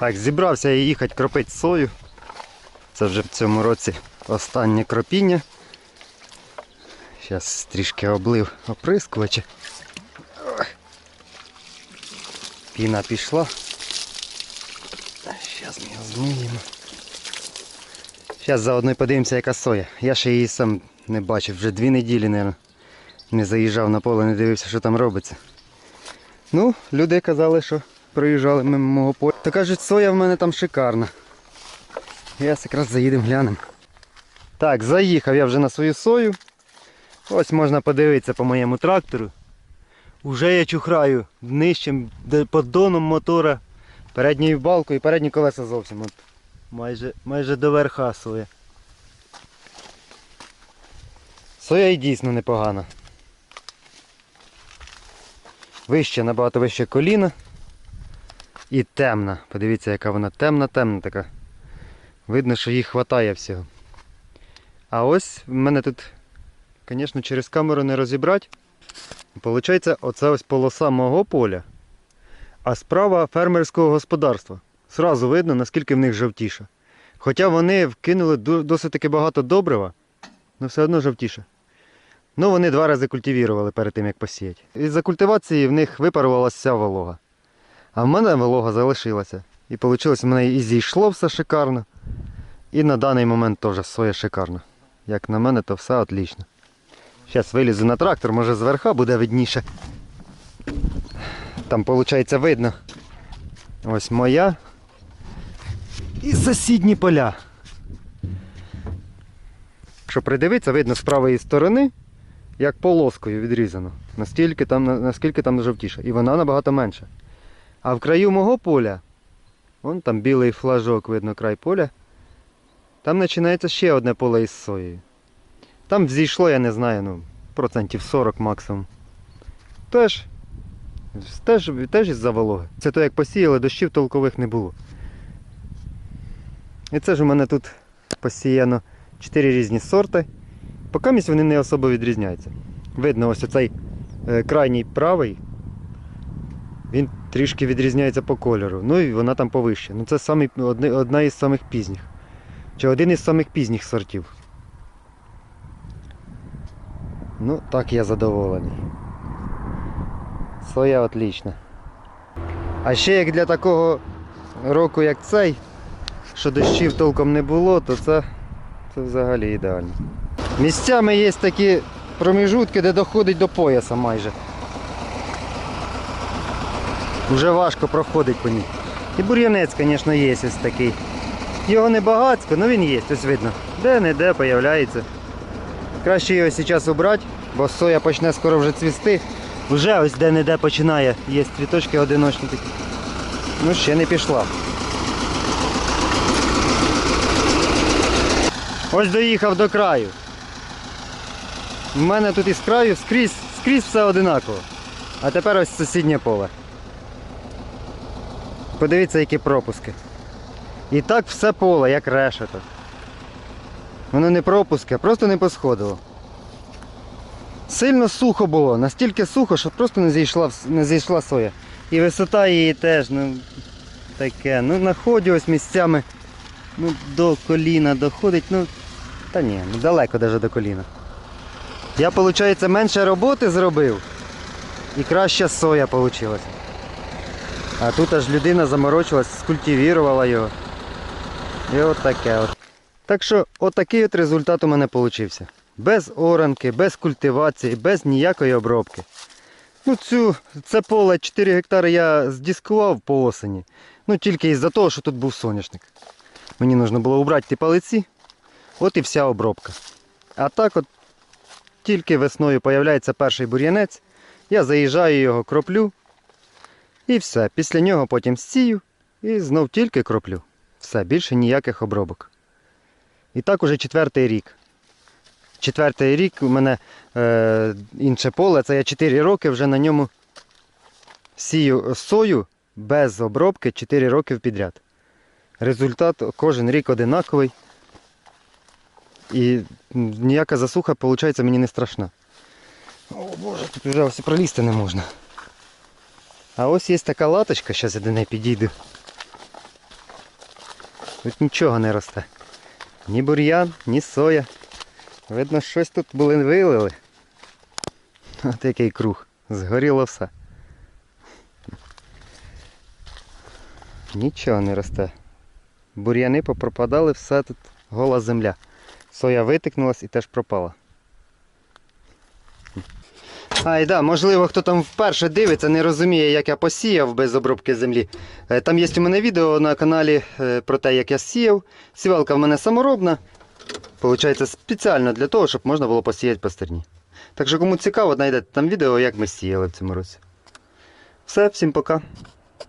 Так, зібрався я їхати кропити сою. Це вже в цьому році останнє кропіння. Зараз трішки облив оприскувача. Піна пішла. Зараз ми його змиємо. Зараз заодно подивимося, яка соя. Я ще її сам не бачив, вже дві неділі, мабуть. Не заїжджав на поле, не дивився, що там робиться. Ну, люди казали, що проїжджали мимо мого поля. То кажуть, соя в мене там шикарна. Зараз якраз заїдемо глянемо. Так, заїхав я вже на свою сою. Ось можна подивитися по моєму трактору. Уже я чухраю нижчим поддоном мотора, передньою балкою і передні колеса зовсім. От майже, майже до верха соя. Соя і дійсно непогана. Вище, набагато вище коліна. І темна. Подивіться, яка вона темна-темна така. Видно, що їй хватає всього. А ось в мене тут, звісно, через камеру не розібрати. Получається, оце ось полоса мого поля, а справа фермерського господарства. Сразу видно, наскільки в них жовтіше. Хоча вони вкинули досить таки багато добрива, але все одно жовтіше. Ну, вони два рази культивірували перед тим, як посіяти. Із-за культивації в них випарувалася вся волога. А в мене волога залишилася. І вийшло, в мене і зійшло все шикарно. І на даний момент теж соя шикарна. Як на мене, то все отлично. Зараз вилізу на трактор, може зверха буде видніше. Там виходить видно. Ось моя. І сусідні поля. Якщо придивитися, видно з правої сторони, як полоскою відрізано. Наскільки там, на- наскільки там жовтіше. І вона набагато менша. А в краю мого поля, вон там білий флажок, видно край поля. Там починається ще одне поле із соєю. Там зійшло, я не знаю, ну, процентів 40 максимум. Теж, теж, теж із-за вологи. Це то як посіяли, дощів толкових не було. І це ж у мене тут посіяно 4 різні сорти. Поки місць вони не особо відрізняються. Видно, ось оцей е, крайній правий, він трішки відрізняється по кольору. Ну і вона там повище. Ну це одне- одна із самих пізніх. Чи один із самих пізніх сортів. Ну, так я задоволений. Соя отлічна. А ще як для такого року, як цей, що дощів толком не було, то це, це взагалі ідеально. Місцями є такі проміжутки, де доходить до пояса майже. Вже важко проходить по ній. І бур'янець, звісно, є ось такий. Його не багатсько, але він є, ось видно. Де-не-де появляється. Краще його зараз убрати, бо соя почне скоро вже цвісти. Вже ось де-не-де починає. Є цвіточки одиночні такі. Ну ще не пішла. Ось доїхав до краю. У мене тут із краю скрізь все одинаково. А тепер ось сусіднє поле. Подивіться, які пропуски. І так все поле, як решето. Воно не пропуски, а просто не посходило. Сильно сухо було, настільки сухо, що просто не зійшла, не зійшла соя. І висота її теж, ну, таке. Ну, на ось місцями ну, до коліна доходить, ну, та ні, ну, далеко навіть до коліна. Я, виходить, менше роботи зробив і краща соя вийшла. А тут аж людина заморочилась, скультивірувала його. І от таке от. Так що отакий от результат у мене вийшов. Без оранки, без культивації, без ніякої обробки. Ну, цю, це поле 4 гектари я здіскував по осені. Ну тільки із-за того, що тут був соняшник. Мені потрібно було убрати ті палиці. От і вся обробка. А так от тільки весною з'являється перший бур'янець. Я заїжджаю його, кроплю. І все. Після нього потім сію і знов тільки кроплю. Все, більше ніяких обробок. І так уже четвертий рік. Четвертий рік у мене е, інше поле, це я 4 роки вже на ньому сію сою без обробки 4 роки підряд. Результат кожен рік одинаковий. І ніяка засуха, виходить, мені не страшна. О боже, тут вже пролізти не можна. А ось є така латочка, зараз я до неї підійду. Тут нічого не росте. Ні бур'ян, ні соя. Видно, щось тут були вилили. От який круг. Згоріло все. Нічого не росте. Бур'яни попропадали, все тут гола земля. Соя витикнулась і теж пропала. А, да, можливо, хто там вперше дивиться, не розуміє, як я посіяв без обробки землі. Е, Там є у мене відео на каналі е, про те, як я сіяв. Сівалка в мене саморобна. Получається спеціально для того, щоб можна було посіяти по стерні. Так що кому цікаво, знайдете там відео, як ми сіяли в цьому році. Все, всім пока.